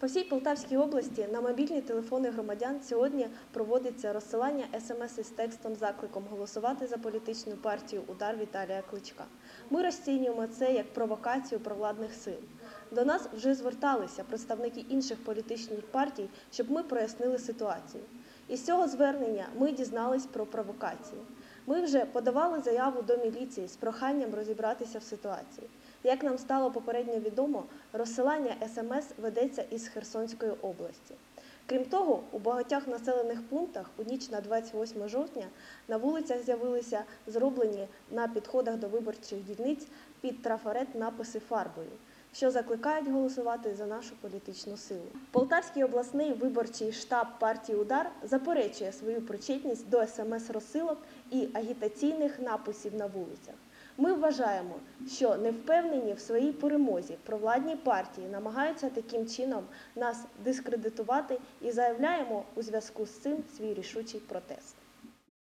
По всій Полтавській області на мобільні телефони громадян сьогодні проводиться розсилання смс із текстом закликом голосувати за політичну партію Удар Віталія Кличка. Ми розцінюємо це як провокацію провладних сил. До нас вже зверталися представники інших політичних партій, щоб ми прояснили ситуацію. Із цього звернення ми дізнались про провокацію. Ми вже подавали заяву до міліції з проханням розібратися в ситуації. Як нам стало попередньо відомо, розсилання смс ведеться із Херсонської області. Крім того, у багатьох населених пунктах у ніч на 28 жовтня на вулицях з'явилися зроблені на підходах до виборчих дільниць під трафарет написи фарбою, що закликають голосувати за нашу політичну силу. Полтавський обласний виборчий штаб партії Удар заперечує свою причетність до смс-розсилок і агітаційних написів на вулицях. Ми вважаємо, що не впевнені в своїй перемозі провладні партії намагаються таким чином нас дискредитувати і заявляємо у зв'язку з цим свій рішучий протест.